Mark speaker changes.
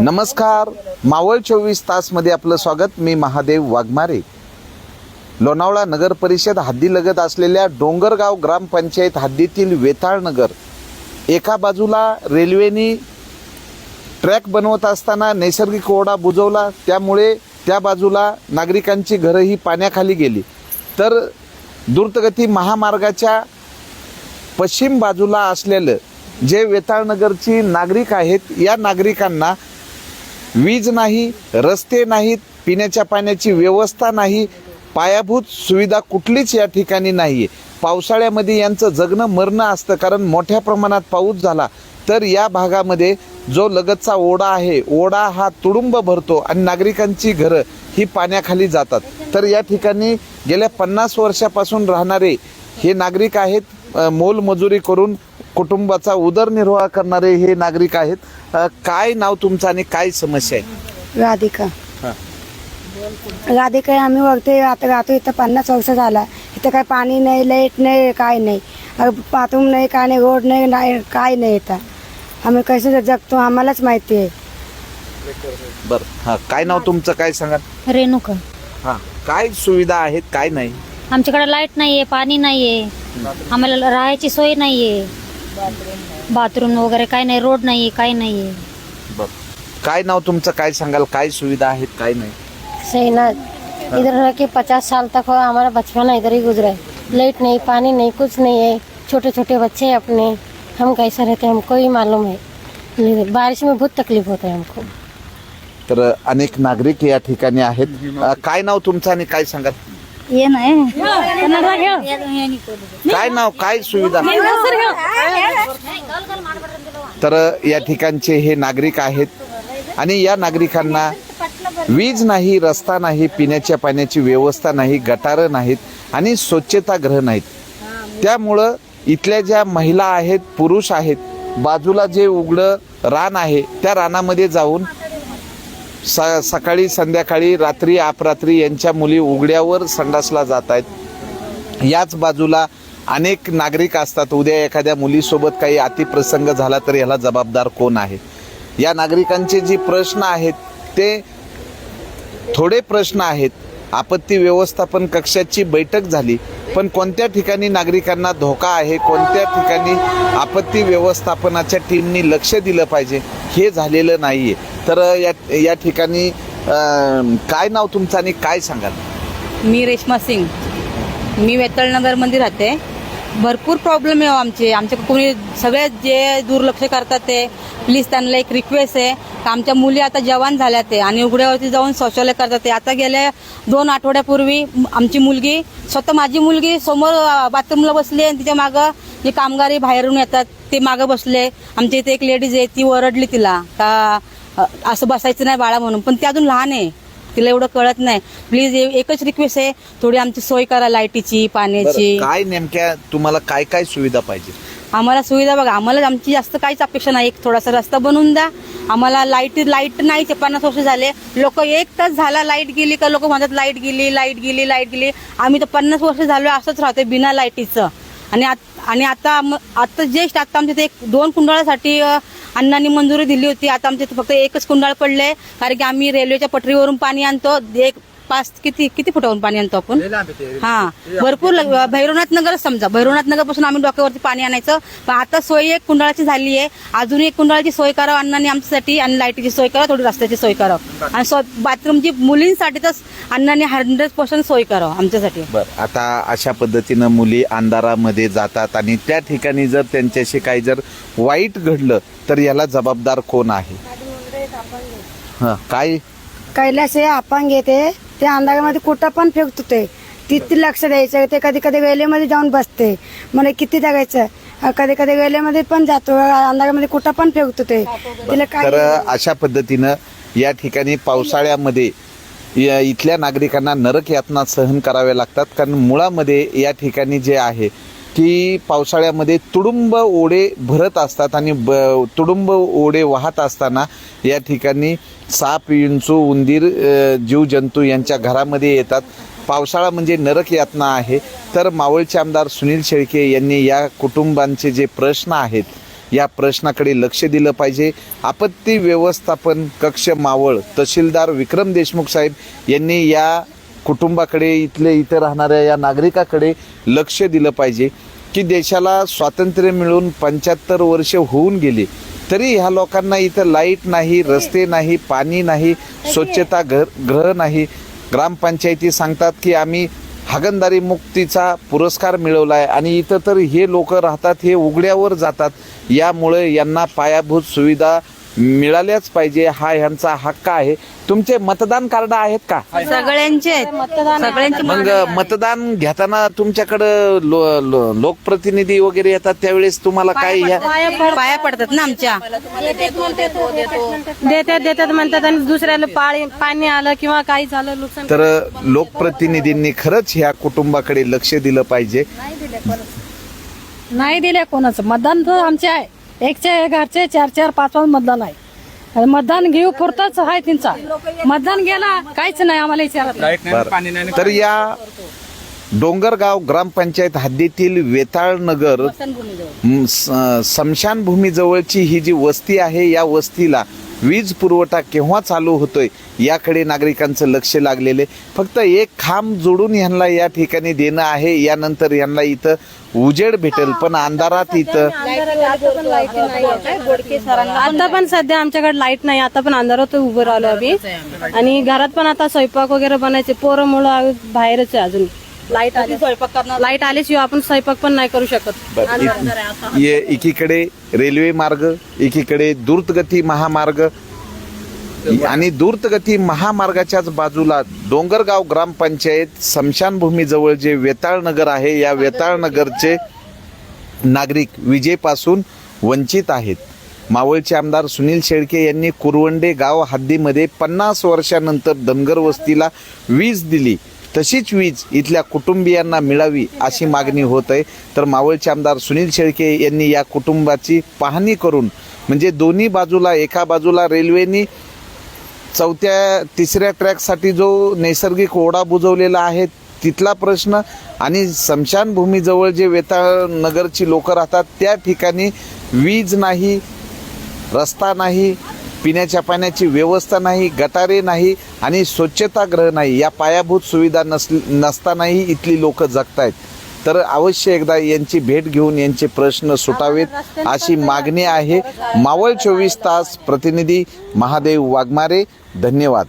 Speaker 1: नमस्कार. मावळ चोवीस तासमध्ये आपलं स्वागत. मी महादेव वाघमारे. लोणावळा नगर परिषद हद्दीलगत असलेल्या डोंगरगाव ग्रामपंचायत हद्दीतील वेताळ नगर. एका बाजूला रेल्वेनी ट्रॅक बनवत असताना नैसर्गिक ओढा बुजवला. त्यामुळे त्या बाजूला नागरिकांची घरं ही पाण्याखाली गेली. तर द्रुतगती महामार्गाच्या पश्चिम बाजूला असलेलं जे वेताळनगरची नागरिक आहेत या नागरिकांना वीज नाही रस्ते नाहीत पिण्याच्या पाण्याची व्यवस्था नाही पायाभूत सुविधा कुठलीच या ठिकाणी नाही आहे पावसाळ्यामध्ये यांचं जगणं मरणं असतं कारण मोठ्या प्रमाणात पाऊस झाला तर या भागामध्ये जो लगतचा ओढा आहे ओढा हा तुडुंब भरतो आणि नागरिकांची घरं ही पाण्याखाली जातात. तर या ठिकाणी गेल्या पन्नास वर्षापासून राहणारे हे नागरिक आहेत मोलमजुरी करून कुटुंबाचा उदरनिर्वाह करणारे हे नागरिक आहेत. अ, काय नाव तुमचं आणि काय समस्या आहे?
Speaker 2: राधिका.
Speaker 1: हा.
Speaker 2: राधिका आम्ही वरती आता राहतो इथं पन्नास वर्ष झाला. इथं काय पाणी नाही लाइट नाही काय नाही. बाथरूम नाही काय नाही रोड नाही नाही काय नाही इथं. आम्ही कसं जगतो आम्हालाच माहिती आहे.
Speaker 1: बर हा. काय नाव तुमचं काय सांगा
Speaker 3: रेणुका.
Speaker 1: हा. काय सुविधा आहेत काय नाही?
Speaker 3: आमच्याकडे लाइट नाहीये पाणी नाहीये. आम्हाला राहायची सोय नाहीये. बाथरूम. वगैरे काय नाही रोड नाहीये काय
Speaker 1: बर. काय नाव तुमचं काय सांगाल काय सुविधा आहेत काय नाही?
Speaker 4: शहनाज इधर रह के पचास साल तक हो हमारा बचपना इधर ही गुजरा है. लाइट नहीं पानी नहीं कुछ नहीं है. छोटे छोटे बच्चे हैं अपने. हम कैसे रहते हैं हमको ही मालूम है. बारिश में बहुत तकलीफ होता है हमको.
Speaker 1: तर अनेक नागरिक या ठिकाणी आहेत. अ, काय नाव तुमचं आणि काय सांगाल?
Speaker 3: ये नाही
Speaker 1: काय नाव काय सुविधा? तर या ठिकाणचे हे नागरिक आहेत. आणि या नागरिकांना वीज नाही रस्ता नाही पिण्याच्या पाण्याची व्यवस्था नाही गटारं नाहीत आणि स्वच्छतागृह नाहीत. त्यामुळं इथल्या ज्या महिला आहेत पुरुष आहेत बाजूला जे उघडं रान आहे त्या रानामध्ये जाऊन स सकाळी संध्याकाळी रात्री अपरात्री यांच्या मुली उघड्यावर संडासला जात आहेत याच बाजूला अनेक नागरिक असतात. उद्या एखाद्या मुलीसोबत काही अतिप्रसंग झाला तर ह्याला जबाबदार कोण आहे? या नागरिकांचे जे प्रश्न आहेत ते थोडे प्रश्न आहेत. आपत्ती व्यवस्थापन कक्षाची बैठक झाली पण कोणत्या ठिकाणी नागरिकांना धोका आहे कोणत्या ठिकाणी आपत्ती व्यवस्थापनाच्या टीमनी लक्ष दिलं पाहिजे हे झालेलं नाही आहे तर या या ठिकाणी काय नाव तुमचं आणि काय सांगाल?
Speaker 5: मी रेश्मा सिंग. मी वेतळनगरमध्ये राहते. भरपूर प्रॉब्लेम आहे हो आमचे आमचे. आमच्या कोणी सगळे जे दुर्लक्ष करतात ते प्लीज त्यांना एक रिक्वेस्ट आहे. का आमच्या मुली आता जवान झाल्या ते आणि उघड्यावरती जाऊन शौचालय करतात ते. आता गेल्या दोन आठवड्यापूर्वी आमची मुलगी स्वतः माझी मुलगी समोर बाथरूमला बसली आणि तिच्या मागं जे कामगारी बाहेरून येतात ते मागं बसले. आमच्या इथे एक लेडीज आहे ती ओरडली तिला का असं बसायचं नाही बाळा म्हणून. पण ती अजून लहान आहे. तिला एवढं कळत नाही. प्लीज एकच रिक्वेस्ट आहे थोडी आमची सोय करा लाईटीची पाण्याची.
Speaker 1: काय नेमक्या तुम्हाला काय काय सुविधा पाहिजे?
Speaker 5: आम्हाला सुविधा बघा आम्हाला आमची जास्त काहीच अपेक्षा नाही. एक थोडासा रस्ता बनवून द्या. आम्हाला लाइट लाइट नाही ते पन्नास वर्ष झाले. लोक एक तास झाला लाइट गेली का लोक म्हणतात लाइट गेली लाइट गेली लाइट गेली. आम्ही तर पन्नास वर्ष झालो असंच राहतोय बिना लाईटीचं आणि आणि आता आता जस्ट आता आमच्या इथे एक दोन कुंडाळासाठी अण्णांनी मंजुरी दिली होती. आता आमच्या इथे फक्त एकच कुंडाळ पडले कारण की आम्ही रेल्वेच्या पटरीवरून पाणी आणतो. एक पाच किती किती फुटावरून पाणी आणतो आपण? हा. भरपूर भैरवनाथ नगर समजा. भैरवनाथ नगरपासून आम्ही डोक्यावरती पाणी आणायचं. पण आता सोय एक कुंडाळाची झाली आहे. अजून एक कुंडाळाची सोय करावं अण्णांनी आमच्यासाठी आणि लाईटीची सोय करावं थोडी रस्त्याची सोय करावं. आणि बाथरूमची मुलींसाठी तर अण्णांनी हंड्रेड पर्सेंट सोय करावं आमच्यासाठी.
Speaker 1: बर. आता अशा पद्धतीनं मुली अंधारामध्ये जातात आणि त्या ठिकाणी जर त्यांच्याशी काही जर वाईट घडलं तर याला जबाबदार कोण आहे? हा काय?
Speaker 2: कैलास हे अपंग येते. ते अंधारामध्ये कुठं पण फेकतो ते. तिथे लक्ष द्यायचं ते कधी कधी वेलेमध्ये जाऊन बसते. म्हणे किती जगायचं? कधी कधी वेलेमध्ये पण जातो. अंधारामध्ये कुठं पण फेकतो ते. तिला
Speaker 1: तर
Speaker 2: काय
Speaker 1: अशा पद्धतीनं या ठिकाणी पावसाळ्यामध्ये या इथल्या नागरिकांना नरक यातना सहन कराव्या लागतात. कारण मुळामध्ये या ठिकाणी जे आहे की पावसाळ्यामध्ये तुडुंब ओढे भरत असतात आणि ब तुडुंब ओढे वाहत असताना या ठिकाणी साप विंचू उंदीर जीवजंतू यांच्या घरामध्ये येतात. पावसाळा म्हणजे नरक यातना आहे. तर मावळचे आमदार सुनील शेळके यांनी या कुटुंबांचे जे प्रश्न आहेत या प्रश्नाकडे लक्ष दिलं पाहिजे. आपत्ती व्यवस्थापन कक्ष मावळ तहसीलदार विक्रम देशमुख साहेब यांनी या कुटुंबाकडे इथले इथे राहणाऱ्या या नागरिकाकडे लक्ष दिलं पाहिजे की देशाला स्वातंत्र्य मिळून पंच्याहत्तर वर्ष होऊन गेली. तरी ह्या लोकांना इथं लाइट नाही रस्ते नाही पाणी नाही स्वच्छता घर ग्रह नाही. ग्रामपंचायती सांगतात की आम्ही हागणदारी मुक्तीचा पुरस्कार मिळवला आहे आणि इथं तर हे लोक राहतात हे उघड्यावर जातात. यामुळे यांना पायाभूत सुविधा मिळाल्याच पाहिजे हा ह्यांचा हक्क आहे. तुमचे मतदान कार्ड आहेत का?
Speaker 5: सगळ्यांचे आहेत. सगळ्यांचे
Speaker 1: मग मतदान घेताना तुमच्याकडं लो, लो, लोकप्रतिनिधी वगैरे येतात त्यावेळेस तुम्हाला काय ह्या
Speaker 5: पाया पडतात ना आमच्या.
Speaker 4: देतात देतात म्हणतात आणि दुसऱ्याला पाणी पाणी आलं किंवा काही झालं नुकसान
Speaker 1: तर लोकप्रतिनिधींनी खरंच ह्या कुटुंबाकडे लक्ष दिलं पाहिजे.
Speaker 6: नाही दिले कोणाचं. मतदान तर आमचे आहे. एकच्या घरचे चार चार पाच पाच मतदान आहे. मतदान घेऊ पुरताच आहे त्यांचा. मतदान गेला काहीच नाही आम्हाला विचारत
Speaker 1: बरं. तर या डोंगरगाव ग्रामपंचायत हद्दीतील वेताळ नगर म, स- स्मशानभूमी जवळची ही जी वस्ती आहे या वस्तीला वीज पुरवठा केव्हा चालू होतोय याकडे नागरिकांचं लक्ष लागलेले फक्त एक खांब जोडून ह्यांना या ठिकाणी देणं आहे. यानंतर यांना इथं उजेड भेटेल. पण अंधारात इथं
Speaker 4: आता पण सध्या आमच्याकडे लाइट नाही आता पण अंधारात उभं राहिलो आम्ही. आणि घरात पण आता स्वयंपाक वगैरे बनायचे. पोरं मुलं आम्ही बाहेरच आहे अजून. लाइट आली.
Speaker 5: स्वयंपाक करणार?
Speaker 4: लाइट आल्याशिवाय आपण स्वयंपाक पण नाही करू शकत.
Speaker 1: बरं, इ- ये- एकीकडे रेल्वे मार्ग एकीकडे द्रुतगती महामार्ग. आणि द्रुतगती महामार्गाच्याच बाजूला डोंगरगाव ग्रामपंचायत स्मशानभूमीजवळ जे वेताळ नगर आहे या वेताळ नगरचे नागरिक विजेपासून वंचित आहेत. मावळचे आमदार सुनील शेळके यांनी कुरवंडे गाव हद्दीमध्ये पन्नास वर्षानंतर धनगर वस्तीला वीज दिली. तशीच वीज इथल्या कुटुंबियांना मिळावी अशी मागणी होत आहे. तर मावळचे आमदार सुनील शेळके यांनी या कुटुंबाची पाहणी करून म्हणजे दोन्ही बाजूला एका बाजूला रेल्वेनी चौथ्या तिसऱ्या ट्रॅकसाठी जो नैसर्गिक ओढा बुजवलेला आहे तिथला प्रश्न आणि स्मशानभूमीजवळ जे वेताळ नगरची लोक राहतात त्या ठिकाणी वीज नाही रस्ता नाही पिण्याच्या पाण्याची व्यवस्था नाही गटारे नाही आणि स्वच्छतागृह नाही. या पायाभूत सुविधा नस नसतानाही इथली लोक जगतायत. तर अवश्य एकदा यांची भेट घेऊन यांचे प्रश्न सुटावेत अशी मागणी आहे. मावळ चोवीस तास प्रतिनिधी महादेव वाघमारे. धन्यवाद.